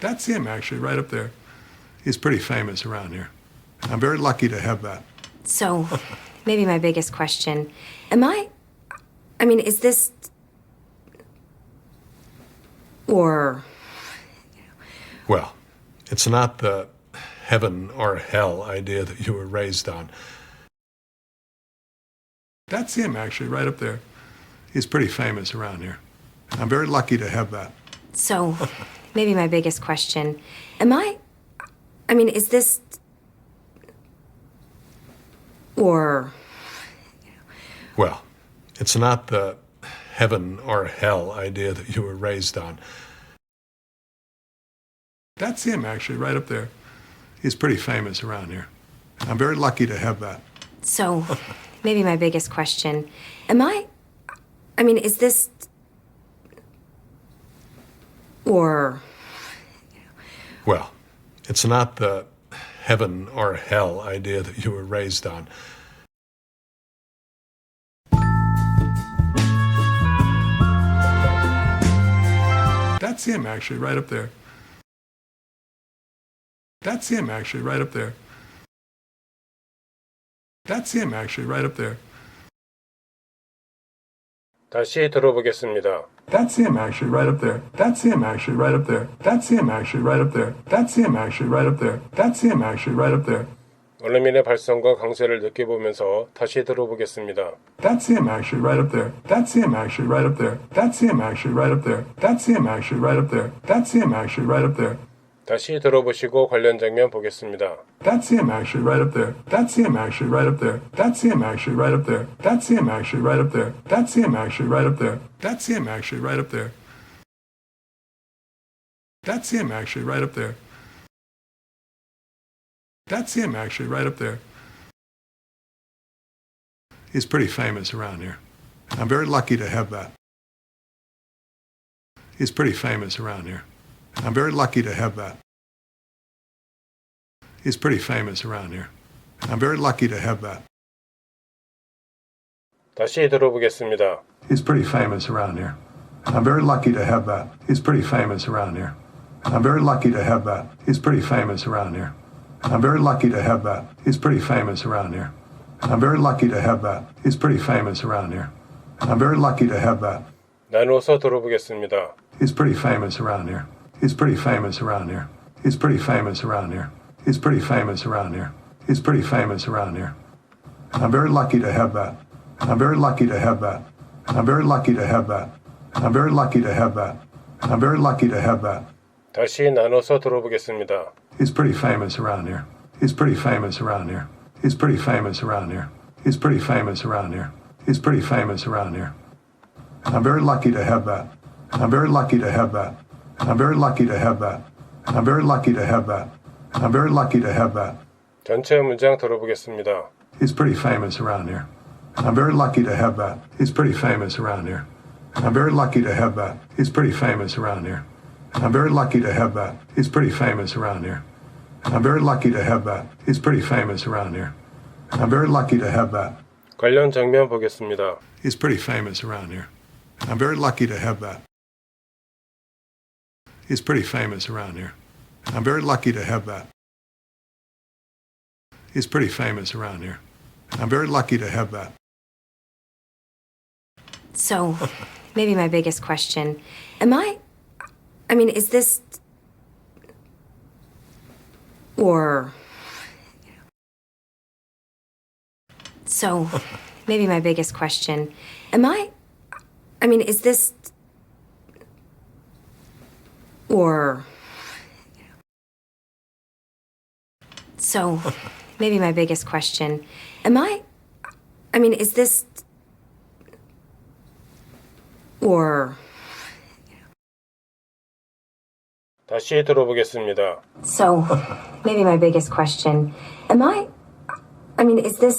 That's him, actually, right up there. He's pretty famous around here. I'm very lucky to have that. So, maybe my biggest question Am I. I mean, is this. Or. Well, it's not the heaven or hell idea that you were raised on. That's him, actually, right up there. He's pretty famous around here. I'm very lucky to have that. So, maybe my biggest question Am I. I mean, is this. Or. Well, it's not the heaven or hell idea that you were raised on. That's him, actually, right up there. He's pretty famous around here. I'm very lucky to have that. So, maybe my biggest question Am I. I mean, is this Or. Well, it's not the heaven or hell idea that you were raised on. That's him, actually, right up there. That's him, actually, right up there. That's him, actually, right up there. 다시 들어보겠습니다. That's him, actually, right up there. That's him, actually, right up there. That's him, actually, right up there. That's him, actually, right up there. That's him, actually, right up there. 원어민의 발성과 강세를 느껴보면서 다시 들어보겠습니다. That's him, actually, right up there. That's him, actually, right up there. That's him, actually, right up there. That's him, actually, right up there. That's him, actually, right up there. 다시 들어보시고 관련 장면 보겠습니다. That's him, actually, right up there. That's him, actually, right up there. That's him, actually, right up there. That's him, actually, right up there. That's him, actually, right up there. That's him, actually, right up there. That's him, actually, right up there. That's him, actually, right up there. He's pretty famous around here. I'm very lucky to have that. He's pretty famous around here. I'm very lucky to have that. He's pretty famous around here. I'm very lucky to have that. 다시 들어보겠습니다. He's pretty famous around here. I'm very lucky to have that. He's pretty famous around here. I'm very lucky to have that. He's pretty famous around here. I'm very lucky to have that. He's pretty famous around here. I'm very lucky to have that. He's pretty famous around here. I'm very lucky to have that. 나누어서 들어보겠습니다. He's pretty famous around here. He's pretty famous around here. He's pretty famous around here. He's pretty famous around here. He's pretty famous around here. I'm very lucky to have that. I'm very lucky to have that. I'm very lucky to have that. I'm very lucky to have that. I'm very lucky to have that. 다시 나눠서 들어보겠습니다. He's pretty famous around here. He's pretty famous around here. He's pretty famous around here. He's pretty famous around here. He's pretty famous around here. I'm very lucky to have that. I'm very lucky to have that. I'm very lucky to have that. I'm very lucky to have that. I'm very lucky to have that. 전체 문장 들어보겠습니다. He's pretty famous around here. I'm very lucky to have that. He's pretty famous around here. I'm very lucky to have that. He's pretty famous around here. I'm very lucky to have that. He's pretty famous around here. I'm very lucky to have that. He's pretty famous around here. I'm very lucky to have that. 관련 장면 보겠습니다. He's pretty famous around here. I'm very lucky to have that. He's pretty famous around here. I'm very lucky to have that. He's pretty famous around here. I'm very lucky to have that. So, maybe my biggest question Am I. I mean, is this. Or. So, maybe my biggest question Am I. I mean, is this Or. So, maybe my biggest question Am I. I mean, is this. Or. 다시 들어보겠습니다. So, maybe my biggest question Am I. I mean, is this.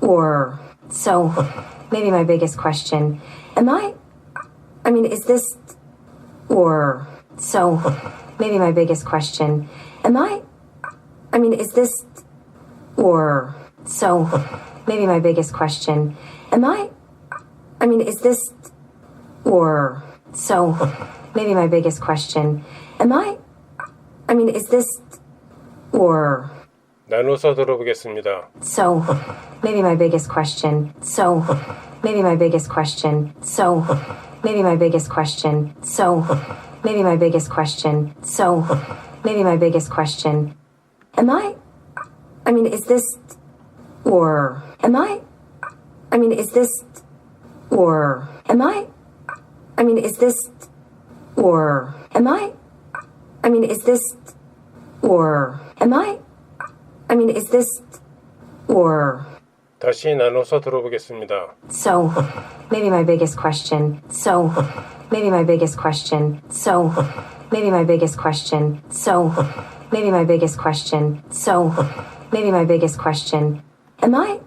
Or. So, maybe my biggest question Am I. I mean, is this. Or. So, maybe my biggest question Am I. I mean, is this. Or. So, maybe my biggest question Am I. I mean, is this. Or. So, maybe my biggest question Am I. I mean, is this or 나눠서 들어보겠습니다. so maybe my biggest question. So maybe my biggest question. So maybe my biggest question. So maybe my biggest question. So maybe my biggest question. Am I I mean, is this or am I I mean, is this or am I I mean, is this or am I I mean, is this or am I I mean, is this or 다시 나눠서 들어보겠습니다. so maybe my biggest question. So maybe my biggest question. So maybe my biggest question. So maybe my biggest question. So maybe my biggest question. Am I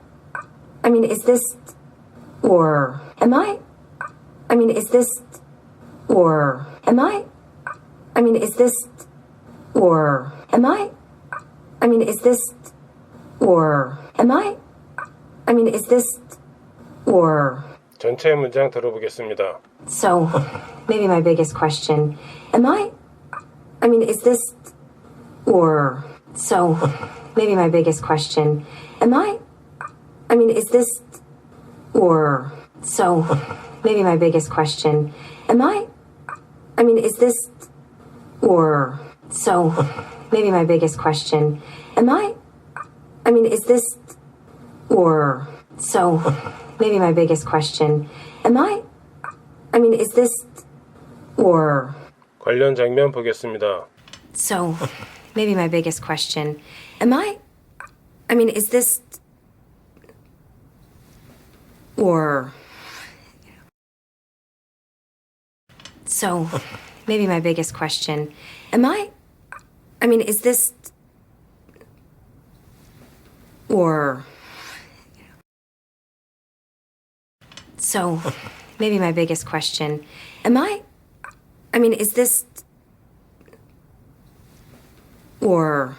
I mean, is this or am I I mean, is this or am I I mean, is this or am I I mean, is this or am I I mean, is this or 전체 문장 들어보겠습니다. so maybe my biggest question am I I mean, is this or so maybe my biggest question am I I mean, is this or so maybe my biggest question am I I mean, is this or so maybe my biggest question am I I mean, is this or so maybe my biggest question am I I mean, is this or 관련 장면 보겠습니다. so maybe my biggest question am I I mean, is this or so maybe my biggest question am I I mean, is this or so maybe my biggest question am I I mean, is this or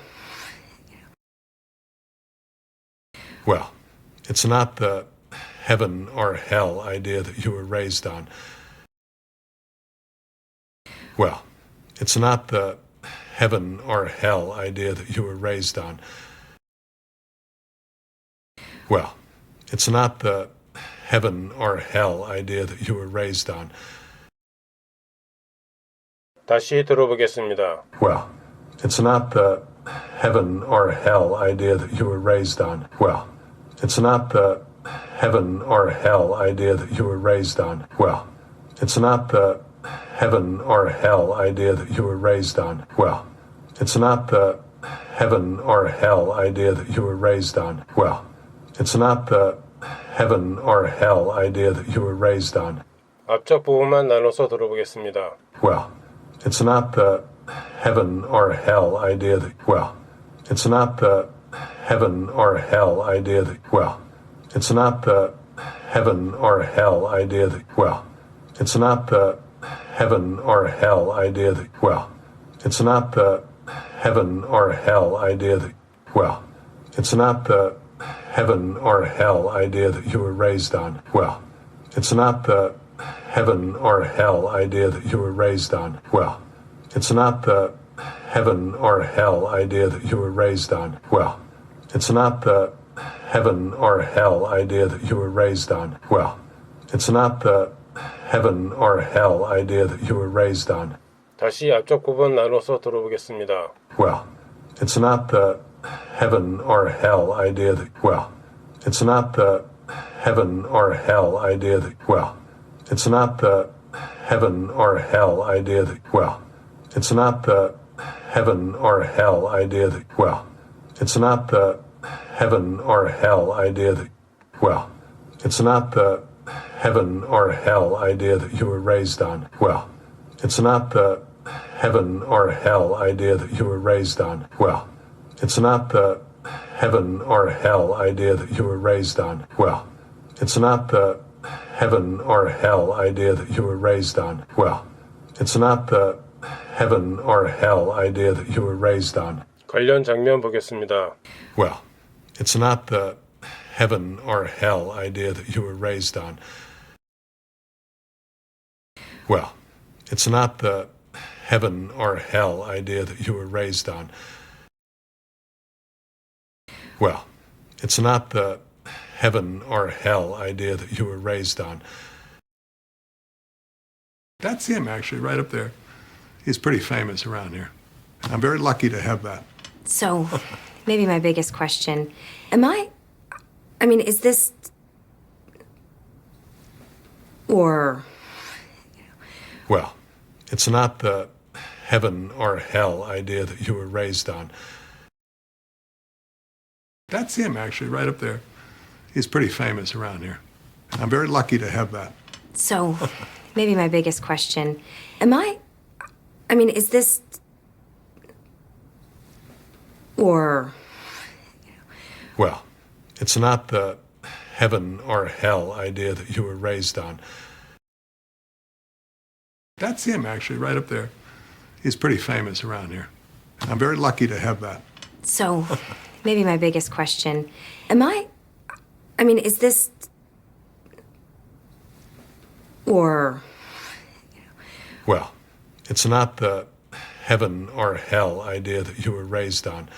Well, it's not the heaven or hell idea that you were raised on. Well, it's not the heaven or hell idea that you were raised on. Well, it's not the heaven or hell idea that you were raised on. 다시 들어보겠습니다. Well, it's not the heaven or hell idea that you were raised on. Well, it's not the heaven or hell idea that you were raised on. Well, it's not the heaven or hell idea that you were raised on. Well, it's not the heaven or hell idea that you were raised on. Well, it's not the heaven or hell idea that you were raised on. 앞쪽 부분만 나눠서 들어보겠습니다. Well, it's not the heaven or hell idea that, well, it's not the heaven or hell idea that, well, it's not the heaven or hell idea that, well, it's not the heaven or hell idea that, well, it's not the heaven or hell idea that, well, it's not the heaven or hell idea that you were raised on. Well, it's not the heaven or hell idea that you were raised on. Well, it's not the heaven or hell idea that you were raised on. Well, it's not the heaven or hell idea that you were raised on. Well, it's not the heaven or hell idea that you were raised on. 다시 앞쪽 부분 나눠서 들어보겠습니다. Well, it's not the heaven or hell idea that, well, it's not the heaven or hell idea that, well, it's not the heaven or hell idea that, well, it's not the heaven or hell idea that, well, it's not the heaven or hell idea that, well, it's not the heaven or hell idea that you were raised on. Well, it's not the heaven or hell idea that you were raised on. Well, it's not the heaven or hell idea that you were raised on. Well, it's not the heaven or hell idea that you were raised on. Well, it's not the heaven or hell idea that you were raised on. 관련 장면 보겠습니다. Well, it's not the heaven or hell idea that you were raised on. Well, it's not the heaven or hell idea that you were raised on. Well, it's not the heaven or hell idea that you were raised on. That's him, actually, right up there. He's pretty famous around here. I'm very lucky to have that. So, maybe my biggest question am I. I mean, is this. Or. Well, it's not the heaven or hell idea that you were raised on. That's him, actually, right up there. He's pretty famous around here. I'm very lucky to have that. So, maybe my biggest question am I. I mean, is this. Or. Well, it's not the heaven or hell idea that you were raised on. That's him, actually, right up there. He's pretty famous around here. I'm very lucky to have that. So, maybe my biggest question am I. I mean, is this. Or. Well, it's not the heaven or hell idea that you were raised on.